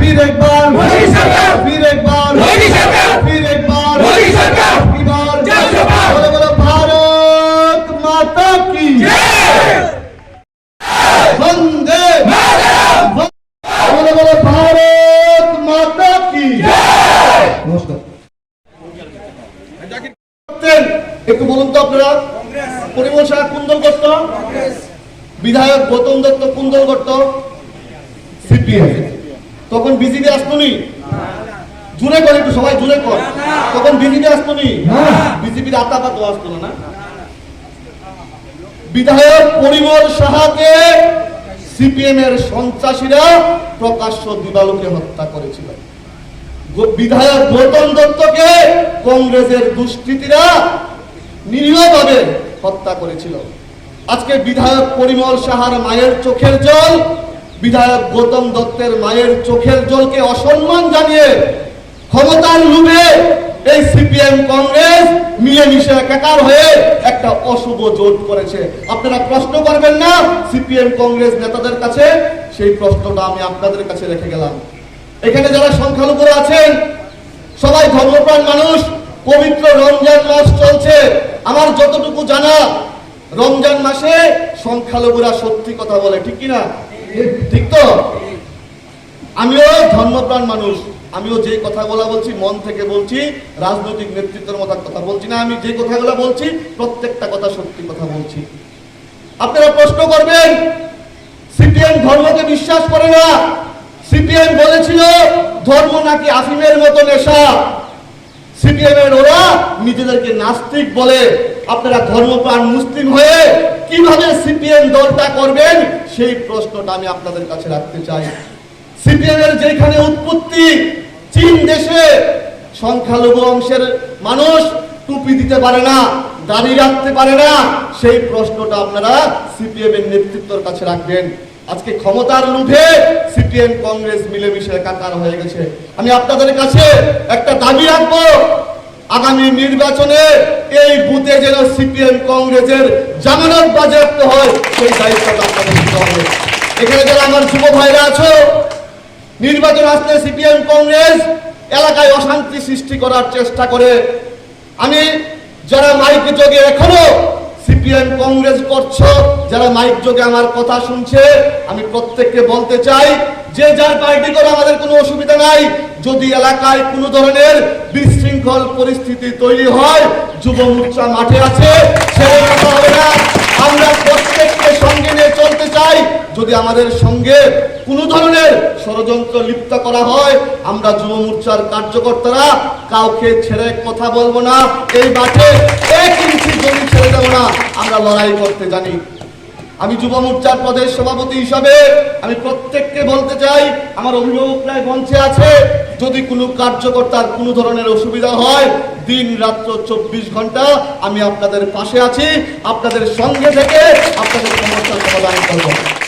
ফির একবার ফির একবার ফির একবার একটু বলুন তো আপনারা। পরিমল শাহ কোন দল করত বিধায়ক গৌতম দত্ত কোন দল সিপিএম তখন বিজেপি আসতো নি? জুড়ে কর একটু সবাই জুড়ে কর। তখন বিজেপি আসতো নি? বিজেপির আতাপাত আসতো না বিধায়ক পরিমল সাহাকে সিপিএম এর সন্ত্রাসীরা প্রকাশ্য দিবালোকে হত্যা করেছিল। বিধায়ক গৌতম দত্তকে কংগ্রেসের দুষ্কৃতীরা নিরীহভাবে হত্যা করেছিল। আজকে বিধায়ক পরিমল সাহার মায়ের চোখের জল বিধায়ক গৌতম দত্তের মায়ের চোখের জলকে অসম্মান জানিয়ে ক্ষমতার লোভে এই সিপিএম কংগ্রেস মিলেমিশে একাকার হয়ে একটা অশুভ জোট করেছে। আপনারা প্রশ্ন করবেন না, সিপিএম কংগ্রেস নেতাদের কাছে সেই প্রশ্নটা আমি আপনাদের কাছে রেখে গেলাম। এখানে যারা সংখ্যালঘুরা আছেন, সবাই ধর্মপ্রাণ মানুষ, পবিত্র রমজান মাস চলছে। আমার যতটুকু জানা, রমজান মাসে সংখ্যালঘুরা সত্যি কথা বলে, ঠিক কি না ঠিক তো? আমিও ধর্মপ্রাণ মানুষ। আমিও যে কথাগুলো বলছি, মন থেকে বলছি, রাজনৈতিক নেতৃত্বের মতো কথা বলছি না। আমি যে কথাগুলো বলছি, প্রত্যেকটা কথা সত্যি কথা বলছি। আপনারা প্রশ্ন করবেন, সিপিএম ধর্মকে বিশ্বাস করে না? সিপিএম বলেছিল, ধর্ম নাকি আফিমের মতো নেশা? সিপিএম এর ওরা নিজেদেরকে নাস্তিক বলে। আপনারা ধর্মপ্রাণ মুসলিম হয়ে কীভাবে সিপিএম দলটা করবেন? সেই প্রশ্নটা আমি আপনাদের কাছে রাখতে চাই। সিপিএম এর যেখানে উৎপত্তি, চীন দেশে সংখ্যালঘু অংশের মানুষ টুপি দিতে পারে না, দাড়ি রাখতে পারে না, সেই প্রশ্নটা আপনারা সিপিএম এর নেতৃত্বের কাছে রাখবেন। আজকে ক্ষমতার লোভে সিপিএম কংগ্রেস মিলেমিশে একাকার হয়ে গেছে। আমি আপনাদের কাছে একটা দাবি রাখব। আগামী নির্বাচনে এই সিপিএম কংগ্রেসের জামানত বাজেয়াপ্ত হয়, সেই দায়িত্বটা আপনাদের নিতে হবে। এখানে যারা আমার যুব ভাইরা আছো, নির্বাচন আসলে সিপিএম কংগ্রেস এলাকায় অশান্তি সৃষ্টি করার চেষ্টা করে। আমি, যারা মাইক যোগে এখনও সিপিএম কংগ্রেস করছ, যারা মাইক যোগে আমার কথা শুনছে, আমি প্রত্যেককে বলতে চাই, যে যার পার্টি করে আমাদের কোনো অসুবিধা নাই, যদি এলাকায় কোনো ধরনের বিশৃঙ্খল পরিস্থিতি তৈরি হয়, যুব মোর্চা মাঠে আছে আমরা প্রত্যেককে সঙ্গে নিয়ে চলতে চাই। যদি আমাদের সঙ্গে কোনো ধরনের ষড়যন্ত্র লিপ্ত করা হয়, আমরা যুব মোর্চার কার্যকর্তারা কাউকে ছেড়ে কথা বলব না। এই মাঠে এক ইঞ্চি জমি ছেড়ে দেবো না। আমরা লড়াই করতে জানি। আমি যুব মোর্চার প্রদেশ সভাপতি হিসাবে আমি প্রত্যেককে বলতে চাই, আমার অভিভাবকরাই মঞ্চে আছে। যদি কোনো কার্যকর্তার কোনো ধরনের অসুবিধা হয়, দিন রাত্র চব্বিশ ঘণ্টা আমি আপনাদের পাশে আছি। আপনাদের সঙ্গে থেকে আপনাদের সমস্যার সমাধান করব।